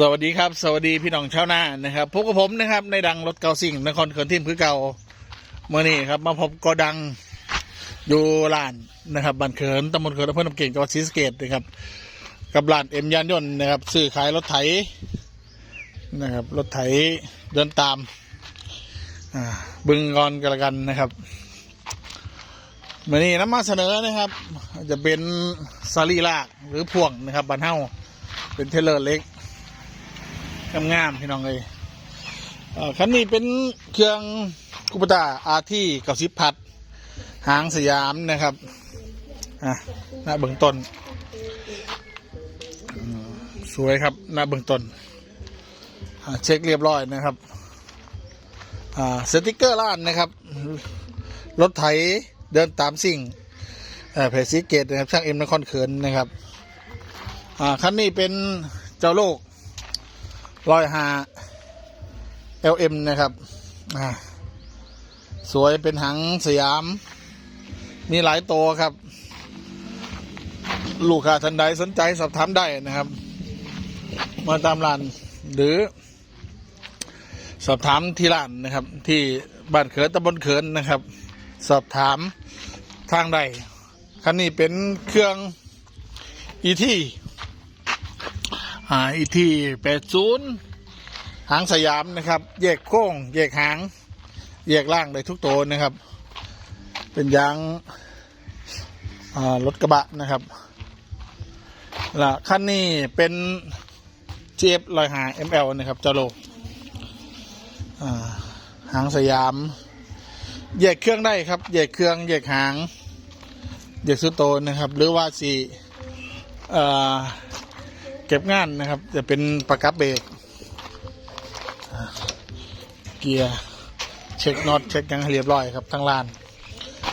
สวัสดีครับ สวัสดีพี่น้องชาวนานะครับพบกับผมนะครับ ในดังรถเก่าสิ่งนครเขินทิมคือเก่าเมื่อนี้ครับ มาพบกอดังอยู่ลานนะครับบ้านเขินตำบลเขินอำเภอน้ำเก่งจังหวัดศรีสะเกษนะครับ กับลานเอ็มยานยนต์นะครับซื้อขายรถไถนะครับรถไถเดินตามบึงกอนกันละกันนะครับเมื่อนี้น้ำมาเสนอนะครับ จะเป็นซาลีลากหรือพ่วงนะครับบ้านเฮาเป็นเทเลอร์เล็ก งามๆพี่น้องเลยคันนี้เป็นเครื่องกุปตาอาที่เก้าสิบพัด หางสยามนะครับอะหน้าเบื้องต้น สวยครับหน้าเบื้องต้นเช็คเรียบร้อยนะครับสติกเกอร์ล้านนะครับ รถไถเดินตามสิ่งเอ่อเพจซีเกตนะครับช่างเอ็มนครเขินนะครับคันนี้เป็นเจ้าโลก ร้อยห้า LM นะครับ สวยเป็นหางสยาม มีหลายตัวครับ ลูกค้าท่านใดสนใจสอบถามได้นะครับ มาตามร้าน หรือ สอบถามที่ร้านนะครับ ที่บ้านเขินตำบลเขินนะครับ สอบถามทางใดคันนี้เป็นเครื่องอีที่ หาอีที่แปดศูนย์หางสยามนะครับ แยกโค้งแยกหาง แยกล่างได้ทุกตัวนะครับ เป็นยางอ่ารถกระบะนะครับละคันนี้เป็นเจี๊ยบลอยหา ML นะครับจโลกอ่าหางสยามแยกเครื่องได้ครับแยกเครื่องแยกหางแยกสุดโตนนะครับ หรือว่าสี่ เก็บงานนะครับ จะเป็นประกับเบรกเกียร์เช็คน็อตเช็คยังเรียบร้อยครับทั้งลาน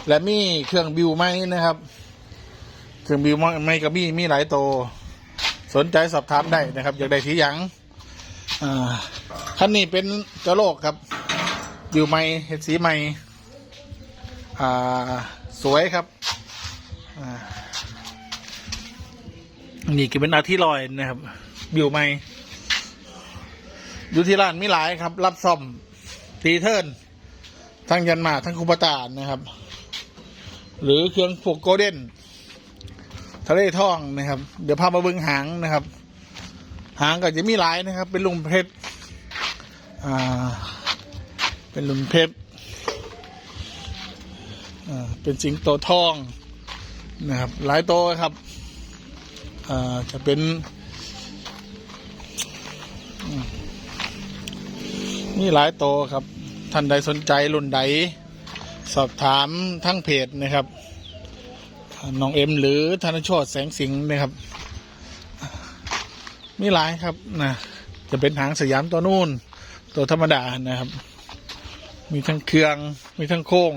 และมีเครื่องบิวไหมนะครับ เครื่องบิวไม่ก็มีมีหลายตัวสนใจสอบถามได้นะครับ อยากได้ทีหยังอ่าคันนี้เป็นเจ้าโลกครับบิวไหมเห็ดสีไมอ่าสวยครับอ่า นี่ก็เป็นอาที่ลอยนะครับบิวไม่อยู่ที่ร้านมีหลายครับ รับซ่อมทีเทิร์นทั้งยันมาทั้งคูปตานะครับ หรือเครื่องพวกโกลเด้นทะเลทองนะครับ เดี๋ยวพามาเบิ้งหางนะครับ หางก็จะมีหลายนะครับ เป็นลุมเพชรอ่า เป็นลุมเพชรอ่าเป็นสิงโตทองนะครับ หลายโตวครับ จะเป็นอืมมีหลายโตวครับ ท่านใดสนใจรุ่นใด สอบถามทั้งเพจนะครับน้องเอ็มหรือธนโชตแสงสิงห์นะครับ มีหลายครับนะจะเป็นหางสยามตัวนู่น ตัวธรรมดานะครับ มีทั้งเครื่อง มีทั้งโค้ง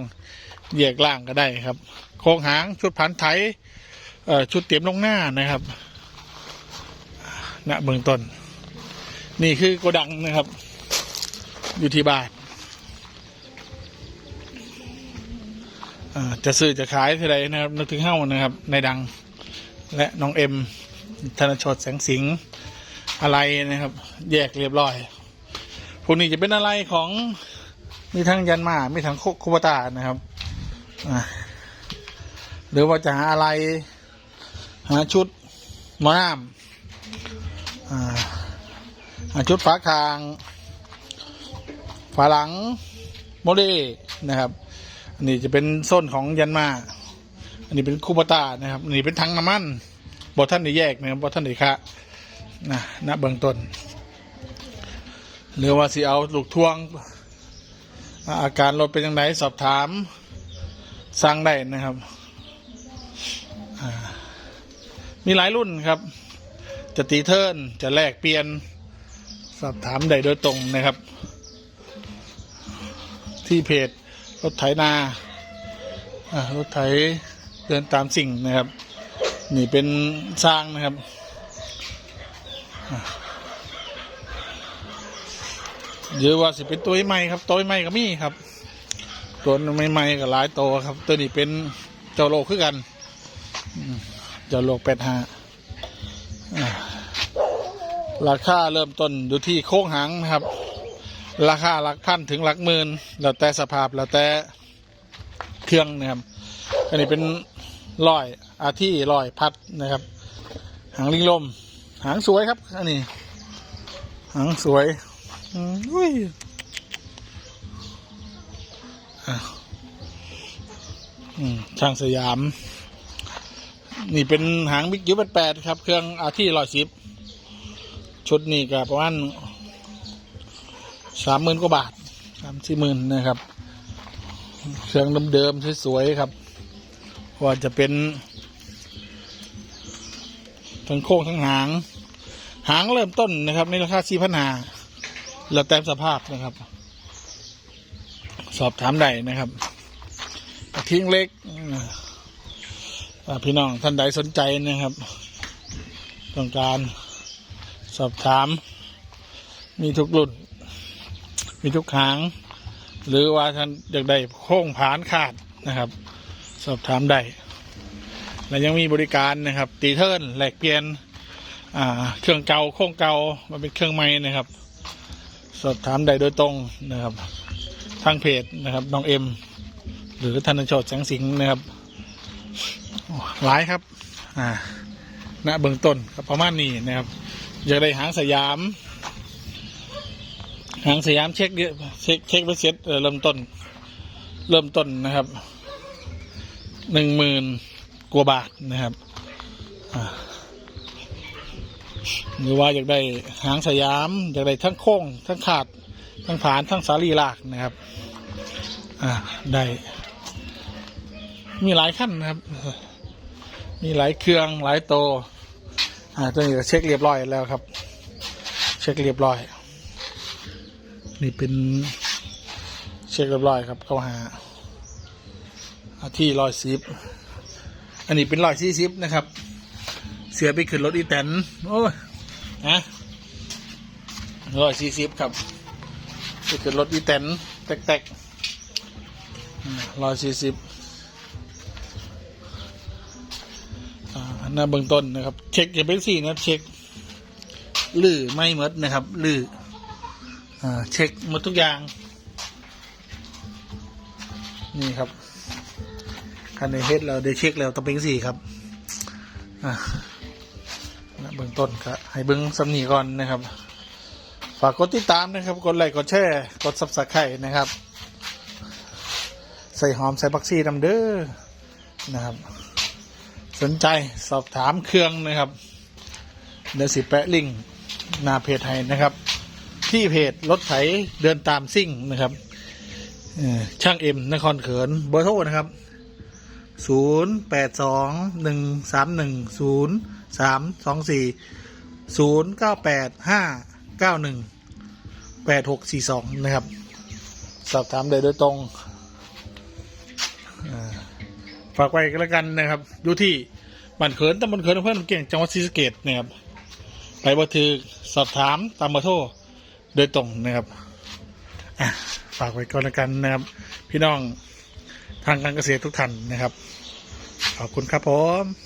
แยกล่างก็ได้ครับ โค้งหางชุดพันไถ ชุดเตรียมลงหน้านะครับณเบื้องต้น นี่คือโกดังนะครับ อยู่ที่บ้านจะซื้อจะขายที่ใดนะครับ นึกถึงเฮ้านะครับ ในดัง และน้องเอ็ม ธนชดแสงสิงอะไรนะครับ แยกเรียบร้อย พวกนี้จะเป็นอะไรของมีทั้งยันมา มีทั้งโคโคบตานะครับ หรือว่าจะหาอะไร หาชุดหมอน้ำอ่าหาชุดฝาคางฝาหลังโมเลนะครับ อันนี้จะเป็นส้นของยันมา อันนี้เป็นคูปตานะครับ อันนี้เป็นถังน้ำมันบอท่านได้แยกนะครับบอท่านได้คะนะณเบื้องต้นหรือว่าสิเอาลูกทวง อาการรถเป็นยังไงสอบถามสั่งได้นะครับ มีหลายรุ่นครับ จะตีเทิร์นจะแลกเปลี่ยน สอบถามได้โดยตรงนะครับ ที่เพจรถไถนารถไถเดินตามสิ่งนะครับ นี่เป็นสร้างนะครับเยอะว่าสิเป็นตัวใหม่ครับตัวใหม่ก็มีครับ ตัวใหม่ๆก็หลายตัวครับ ตัวนี้เป็นเจ้าโลกคือกัน เจ้าโลกเป็ดหาอ่าราคาเริ่มต้นอยู่ที่โค้งหางนะครับ ราคาหลักพันถึงหลักหมื่นแล้วแต่สภาพแล้วแต่เครื่องนะครับ อันนี้เป็นลอยอาที่ลอยพัดนะครับ หางลิงลม หางสวยครับ อันนี้ หางสวยอุ้ยช่างสยาม นี่เป็นหางบิ๊กยูแปดแปดครับ เครื่องอาที่ลอยสิบชุดนี้ก็ประมาณสามหมื่นกว่าบาทสามสี่หมื่นนะครับ เครื่องเดิมๆสวยๆครับว่าจะเป็น ทั้งโค้งทั้งหาง หางเริ่มต้นนะครับในราคาสี่พันหาแล้วแต่สภาพนะครับ สอบถามได้นะครับทิ้งเล็ก พี่น้องท่านใดสนใจนะครับ ต้องการสอบถาม มีทุกรุ่น มีทุกหาง หรือว่าท่านอยากได้โค้งผานขาดนะครับ สอบถามได้และยังมีบริการนะครับ ตีเทิร์นแหลกเปลี่ยนเครื่องเก่าโค้งเก่ามาเป็นเครื่องใหม่นะครับ สอบถามได้โดยตรงนะครับ ทางเพจนะครับน้องเอ็ม หรือธนโชตแสงสิงห์นะครับ หลายครับ อ่าณเบื้องต้นประมาณนี้นะครับ อยากได้หางสยาม หางสยามเช็คเดียวเช็คเช็คไปเซ็ตเริ่มต้น เริ่มต้นนะครับหนึ่งหมื่นกว่าบาทนะครับอ่าหรือว่าอยากได้หางสยาม อยากได้ทั้งโค้งทั้งขาด ทั้งผานทั้งสาลีลากนะครับ อ่าได้มีหลายขั้นนะครับ มีหลายเครื่องหลายโตอ่าตัวนี้ก็เช็คเรียบร้อยแล้วครับ เช็คเรียบร้อย นี่เป็นเช็คเรียบร้อยครับเข้าหาอาที่ร้อยสิบอันนี้เป็นร้อยสี่สิบนะครับ เสียไปขึ้นรถอีแตนโอ้ยนะร้อยสี่สิบครับไปขึ้นรถอีแตนแตกๆร้อยสี่สิบ หน้าเบื้องต้นนะครับ เช็คอย่าเป็นสี่นะครับเช็คลื่อไม่มดนะครับลื่อเช็คหมดทุกอย่าง นี่ครับคันในเฮดเราได้เช็คแล้วต้องเป็นสี่ครับอ่าณเบื้องต้นก็ให้เบื้องสำนีก่อนนะครับ ฝากกดติดตามนะครับ กดไลค์กดแชร์กดซับสไครต์นะครับ ใส่หอมใส่บักซี่ดำเด้อนะครับ สนใจสอบถามเครื่องนะครับ เดี๋ยวสิแปะลิงก์หน้าเพจให้นะครับ ที่เพจรถไถเดินตามซิ่งนะครับช่างเอ็มนครเขินเบอร์โทรนะครับศูนย์แปดสองหนึ่งสามหนึ่งศูนย์สามสองสี่ศูนย์เก้าแปดห้าเก้าหนึ่งแปดหกสี่สองนะครับ สอบถามได้โดยตรง ฝากไว้กันแล้วกันนะครับ อยู่ที่บ้านเขินตำบลเขินอำเภอหนองเก่งจังหวัดศรีสะเกดนะครับไปบันทึกสอบถามตามเบอร์โทรโดยตรงนะครับฝากไว้ก่อนแล้วกันนะครับ พี่น้องทางการเกษตรทุกท่านนะครับ ขอบคุณครับผม